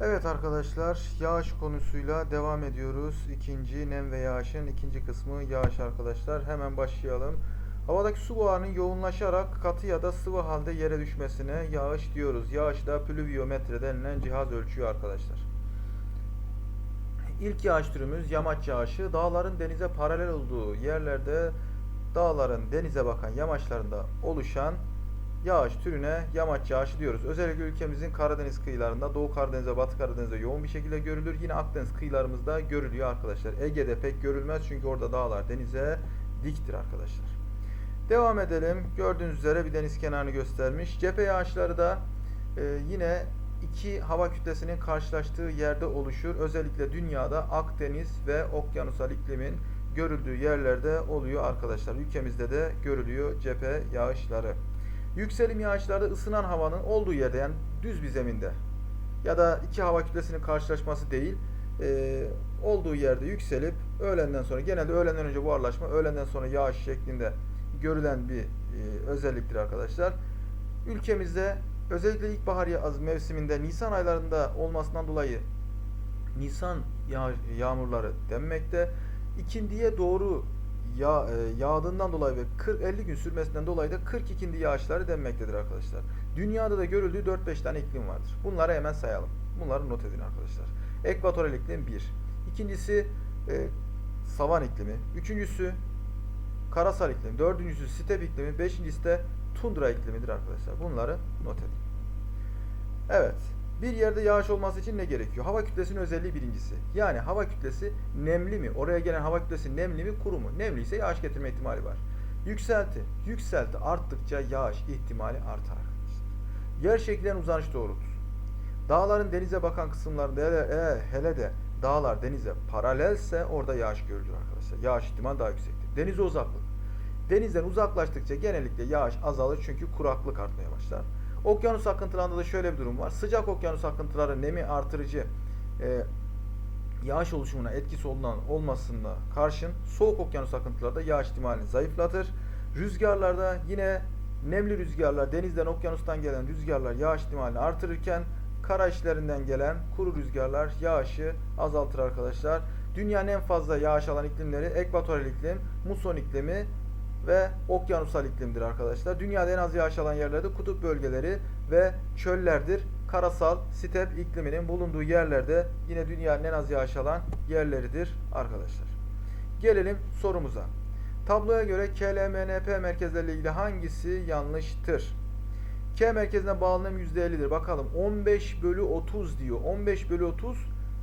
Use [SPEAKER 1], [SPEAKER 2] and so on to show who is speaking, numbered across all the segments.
[SPEAKER 1] Evet arkadaşlar, yağış konusuyla devam ediyoruz. İkinci nem ve yağışın ikinci kısmı yağış arkadaşlar. Hemen başlayalım. Havadaki su buharının yoğunlaşarak katı ya da sıvı halde yere düşmesine yağış diyoruz. Yağış da pluviometre denilen cihaz ölçüyor arkadaşlar. İlk yağış türümüz yamaç yağışı. Dağların denize paralel olduğu yerlerde dağların denize bakan yamaçlarında oluşan yağış türüne yamaç yağışı diyoruz. Özellikle ülkemizin Karadeniz kıyılarında, Doğu Karadeniz ve Batı Karadeniz'de yoğun bir şekilde görülür. Yine Akdeniz kıyılarımızda görülüyor arkadaşlar. Ege'de pek görülmez çünkü orada dağlar denize diktir arkadaşlar. Devam edelim. Gördüğünüz üzere bir deniz kenarını göstermiş. Cephe yağışları da e, yine iki hava kütlesinin karşılaştığı yerde oluşur. Özellikle dünyada Akdeniz ve okyanusal iklimin görüldüğü yerlerde oluyor arkadaşlar. Ülkemizde de görülüyor cephe yağışları. Yükselim yağışlarda ısınan havanın olduğu yerde yani düz bir zeminde ya da iki hava kütlesinin karşılaşması değil e, olduğu yerde yükselip öğlenden sonra genelde öğlenden önce buharlaşma öğlenden sonra yağış şeklinde görülen bir e, özelliktir arkadaşlar. Ülkemizde özellikle ilkbahar mevsiminde Nisan aylarında olmasından dolayı Nisan yağ, yağmurları denmekte. İkindiye doğru yağ, e, yağdığından dolayı ve 40-50 gün sürmesinden dolayı da 40 ikindi yağışları denmektedir arkadaşlar. Dünyada da görüldüğü 4-5 tane iklim vardır. Bunları hemen sayalım. Bunları not edin arkadaşlar. Ekvatoral iklim 1. İkincisi e, savan iklimi. Üçüncüsü karasal iklim. Dördüncüsü step iklimi. Beşincisi de tundra iklimidir arkadaşlar. Bunları not edin. Evet. Bir yerde yağış olması için ne gerekiyor? Hava kütlesinin özelliği birincisi. Yani hava kütlesi nemli mi? Oraya gelen hava kütlesi nemli mi, kuru mu? Nemli ise yağış getirme ihtimali var. Yükselti. Yükselti arttıkça yağış ihtimali artar. Yer şekillerinin uzanış doğrultusu. Dağların denize bakan kısımlarında hele, e, hele de dağlar denize paralelse orada yağış görülür arkadaşlar. Yağış ihtimali daha yüksektir. Denize uzaklık. Denizden uzaklaştıkça genellikle yağış azalır çünkü kuraklık artmaya başlar. Okyanus akıntılarında da şöyle bir durum var. Sıcak okyanus akıntıları nemi artırıcı e, yağış oluşumuna etkisi olunan olmasına karşın soğuk okyanus akıntıları da yağış ihtimalini zayıflatır. Rüzgarlarda yine nemli rüzgarlar, denizden okyanustan gelen rüzgarlar yağış ihtimalini artırırken kara işlerinden gelen kuru rüzgarlar yağışı azaltır arkadaşlar. Dünyanın en fazla yağış alan iklimleri ekvatoral iklim, muson iklimi ve okyanusal iklimdir arkadaşlar. Dünyada en az yağış alan yerlerde kutup bölgeleri ve çöllerdir. Karasal, step ikliminin bulunduğu yerlerde yine dünyanın en az yağış alan yerleridir arkadaşlar. Gelelim sorumuza. Tabloya göre KLMNP merkezleriyle ilgili hangisi yanlıştır? K merkezine bağlanan %50'dir. Bakalım 15 bölü 30 diyor. 15 bölü 30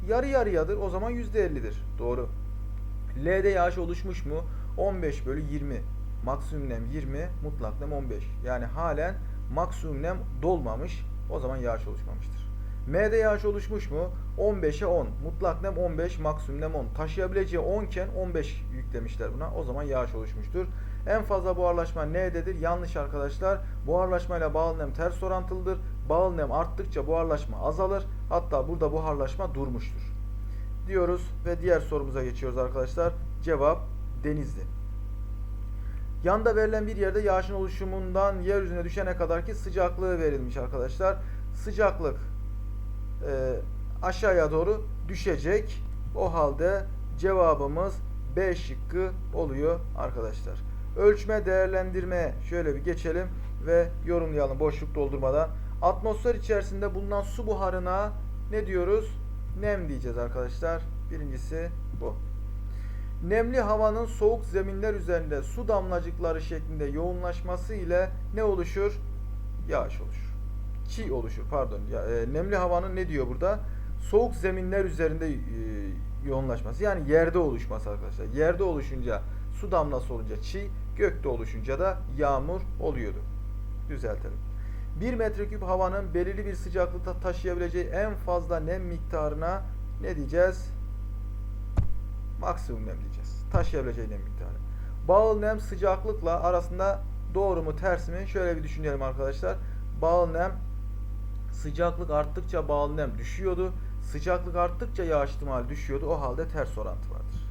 [SPEAKER 1] yarı yarıyadır. O zaman %50'dir. Doğru. L'de yağış oluşmuş mu? 15 bölü 20. Maksimum nem 20, mutlak nem 15. Yani halen maksimum nem dolmamış. O zaman yağış oluşmamıştır. M'de yağış oluşmuş mu? 15'e 10. Mutlak nem 15, maksimum nem 10. Taşıyabileceği 10 iken 15 yüklemişler buna. O zaman yağış oluşmuştur. En fazla buharlaşma N'dedir. Yanlış arkadaşlar. Buharlaşmayla bağlı nem ters orantılıdır. Bağlı nem arttıkça buharlaşma azalır. Hatta burada buharlaşma durmuştur. Diyoruz ve diğer sorumuza geçiyoruz arkadaşlar. Cevap Denizli. Yanda verilen bir yerde yağışın oluşumundan yeryüzüne düşene kadar ki sıcaklığı verilmiş arkadaşlar. Sıcaklık e, aşağıya doğru düşecek. O halde cevabımız B şıkkı oluyor arkadaşlar. Ölçme değerlendirmeye şöyle bir geçelim ve yorumlayalım boşluk doldurmadan. Atmosfer içerisinde bulunan su buharına ne diyoruz? Nem diyeceğiz arkadaşlar. Birincisi bu. Nemli havanın soğuk zeminler üzerinde su damlacıkları şeklinde yoğunlaşması ile ne oluşur? Yağış oluşur. Çiğ oluşur pardon. Ya, e, nemli havanın ne diyor burada? Soğuk zeminler üzerinde e, yoğunlaşması yani yerde oluşması arkadaşlar. Yerde oluşunca su damlası olunca çiğ, gökte oluşunca da yağmur oluyordu. Düzeltelim. 1 metreküp havanın belirli bir sıcaklıkta taşıyabileceği en fazla nem miktarına ne diyeceğiz? Maksimum nem diyeceğiz. Taşıyabileceği nem miktarı. Bağıl nem sıcaklıkla arasında doğru mu ters mi? Şöyle bir düşünelim arkadaşlar. Bağıl nem sıcaklık arttıkça bağıl nem düşüyordu. Sıcaklık arttıkça yağış ihtimali düşüyordu. O halde ters orantı vardır.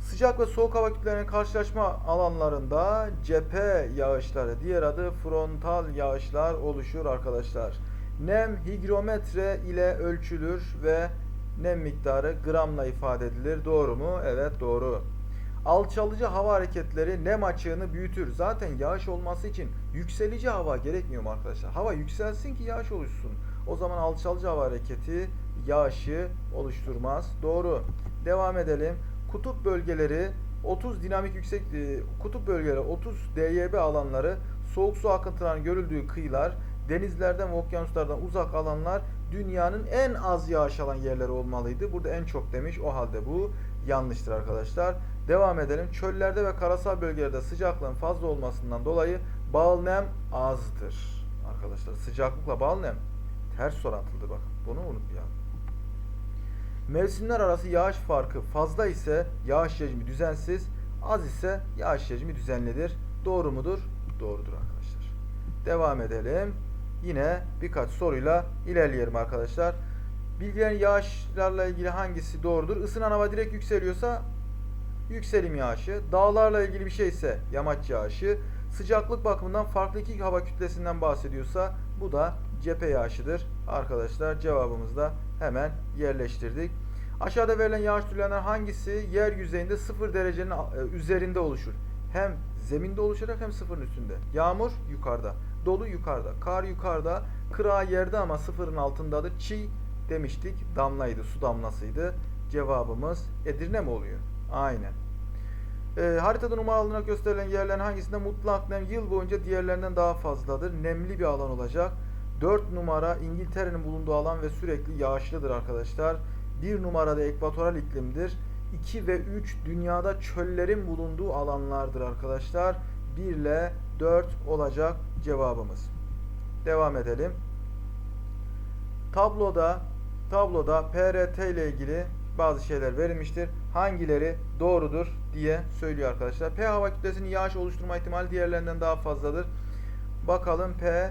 [SPEAKER 1] Sıcak ve soğuk hava kütlelerinin karşılaşma alanlarında cephe yağışları, diğer adı frontal yağışlar oluşur arkadaşlar. Nem higrometre ile ölçülür ve nem miktarı gramla ifade edilir. Doğru mu? Evet doğru. Alçalıcı hava hareketleri nem açığını büyütür. Zaten yağış olması için yükselici hava gerekmiyor mu arkadaşlar? Hava yükselsin ki yağış oluşsun. O zaman alçalıcı hava hareketi yağışı oluşturmaz. Doğru. Devam edelim. Kutup bölgeleri 30 dinamik yüksek e, kutup bölgeleri 30 DYB alanları soğuk su akıntılarının görüldüğü kıyılar denizlerden ve okyanuslardan uzak alanlar dünyanın en az yağış alan yerleri olmalıydı. Burada en çok demiş. O halde bu yanlıştır arkadaşlar. Devam edelim. Çöllerde ve karasal bölgelerde sıcaklığın fazla olmasından dolayı bal nem azdır. Arkadaşlar sıcaklıkla bal nem ters orantılıdır bakın. Bunu unutmayalım. Mevsimler arası yağış farkı fazla ise yağış hacmi düzensiz, az ise yağış hacmi düzenlidir. Doğru mudur? Doğrudur arkadaşlar. Devam edelim. Yine birkaç soruyla ilerleyelim arkadaşlar. Bilgilerin yağışlarla ilgili hangisi doğrudur? Isınan hava direkt yükseliyorsa yükselim yağışı. Dağlarla ilgili bir şey ise yamaç yağışı. Sıcaklık bakımından farklı iki hava kütlesinden bahsediyorsa bu da cephe yağışıdır. Arkadaşlar cevabımızı da hemen yerleştirdik. Aşağıda verilen yağış türlerinden hangisi yer yüzeyinde 0 derecenin e, üzerinde oluşur? Hem zeminde oluşarak hem sıfırın üstünde. Yağmur yukarıda, dolu yukarıda, kar yukarıda, kıra yerde ama sıfırın altındadır. Çiğ demiştik, damlaydı, su damlasıydı. Cevabımız Edirne mi oluyor? Aynen. E, haritada numaralarına gösterilen yerlerin hangisinde mutlak nem yıl boyunca diğerlerinden daha fazladır? Nemli bir alan olacak. 4 numara İngiltere'nin bulunduğu alan ve sürekli yağışlıdır arkadaşlar. 1 numarada ekvatoral iklimdir. 2 ve 3 dünyada çöllerin bulunduğu alanlardır arkadaşlar. 1 ile 4 olacak cevabımız. Devam edelim. Tabloda tabloda PRT ile ilgili bazı şeyler verilmiştir. Hangileri doğrudur diye söylüyor arkadaşlar. P hava kütlesinin yağış oluşturma ihtimali diğerlerinden daha fazladır. Bakalım P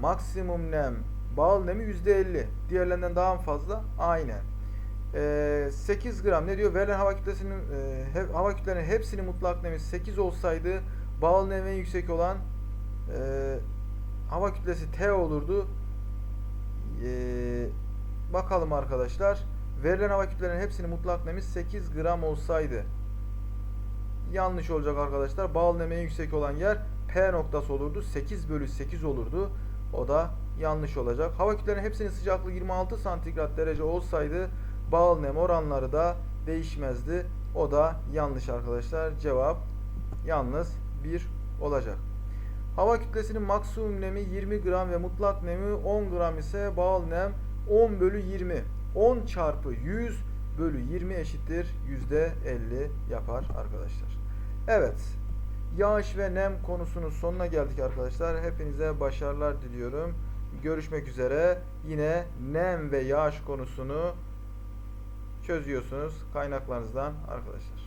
[SPEAKER 1] maksimum nem bal nemi %50. Diğerlerinden daha fazla? Aynen. Ee, 8 gram ne diyor? Verilen hava kütlesinin e, hava kütlelerinin hepsinin mutlak nemi 8 olsaydı nemi en yüksek olan e, hava kütlesi T olurdu. Ee, bakalım arkadaşlar. Verilen hava kütlelerinin hepsinin mutlak nemi 8 gram olsaydı yanlış olacak arkadaşlar. Nemi en yüksek olan yer P noktası olurdu. 8 bölü 8 olurdu. O da yanlış olacak. Hava kütlelerinin hepsinin sıcaklığı 26 santigrat derece olsaydı bal nem oranları da değişmezdi. O da yanlış arkadaşlar. Cevap yalnız 1 olacak. Hava kütlesinin maksimum nemi 20 gram ve mutlak nemi 10 gram ise bal nem 10 bölü 20. 10 çarpı 100 bölü 20 eşittir %50 yapar arkadaşlar. Evet. Yağış ve nem konusunun sonuna geldik arkadaşlar. Hepinize başarılar diliyorum. Görüşmek üzere. Yine nem ve yağış konusunu çözüyorsunuz kaynaklarınızdan arkadaşlar.